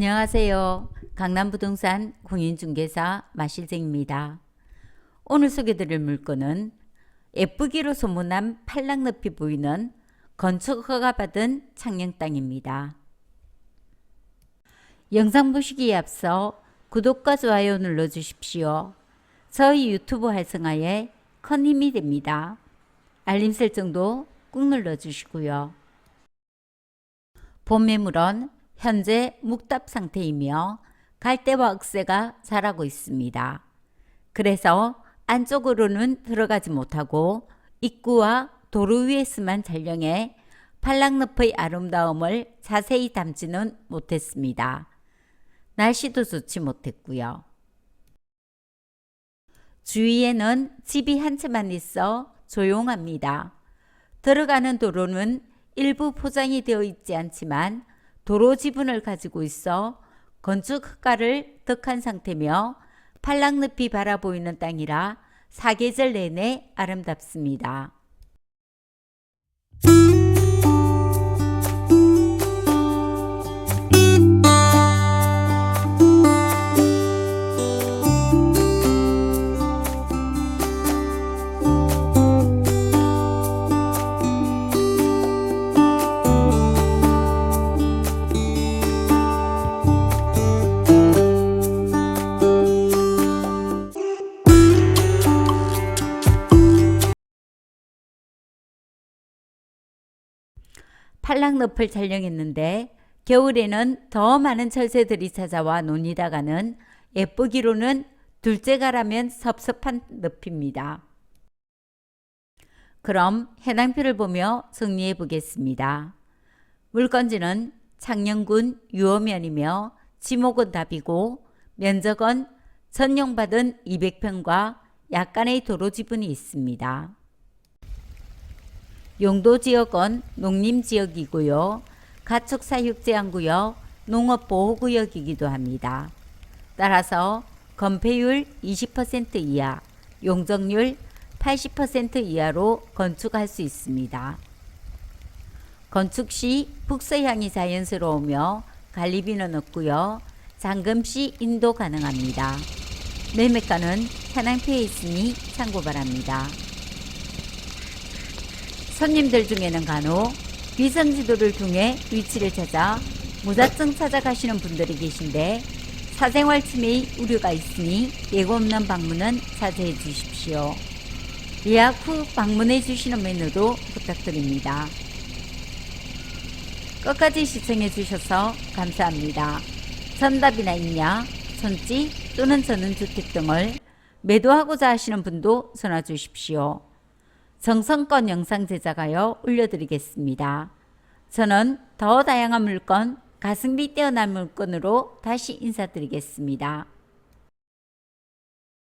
안녕하세요. 강남부동산 공인중개사 마실쟁입니다. 오늘 소개드릴 물건은 예쁘기로 소문난 팔랑 높이 보이는 건축 허가 받은 창녕 땅입니다. 영상 보시기에 앞서 구독과 좋아요 눌러주십시오. 저희 유튜브 활성화에 큰 힘이 됩니다. 알림 설정도 꾹 눌러주시고요. 본 매물은 현재 묵답 상태이며 갈대와 억새가 자라고 있습니다. 그래서 안쪽으로는 들어가지 못하고 입구와 도로 위에서만 촬영해 팔랑늪의 아름다움을 자세히 담지는 못했습니다. 날씨도 좋지 못했고요. 주위에는 집이 한 채만 있어 조용합니다. 들어가는 도로는 일부 포장이 되어 있지 않지만 도로 지분을 가지고 있어 건축 허가를 득한 상태며 팔랑늪이 바라보이는 땅이라 사계절 내내 아름답습니다. 팔랑늪을 촬영했는데 겨울에는 더 많은 철새들이 찾아와 논이다가는 예쁘기로는 둘째가라면 섭섭한 늪입니다. 그럼 해당표를 보며 정리해 보겠습니다. 물건지는 창녕군 유어면이며 지목은 답이고 면적은 전용받은 200평과 약간의 도로 지분이 있습니다. 용도 지역은 농림 지역이고요. 가축 사육 제한 구역, 농업 보호 구역이기도 합니다. 따라서 건폐율 20% 이하, 용적률 80% 이하로 건축할 수 있습니다. 건축 시 북서향이 자연스러우며 관리비는 없고요. 잔금 시 인도 가능합니다. 매매가는 현황표에 있으니 참고 바랍니다. 손님들 중에는 간혹 위성 지도를 통해 위치를 찾아 무작정 찾아가시는 분들이 계신데 사생활 침해의 우려가 있으니 예고 없는 방문은 자제해 주십시오. 예약 후 방문해 주시는 메뉴도 부탁드립니다. 끝까지 시청해 주셔서 감사합니다. 전답이나 있냐, 손지 또는 전원주택 등을 매도하고자 하시는 분도 전화 주십시오. 정성껏 영상 제작하여 올려드리겠습니다. 저는 더 다양한 물건, 가성비 뛰어난 물건으로 다시 인사드리겠습니다.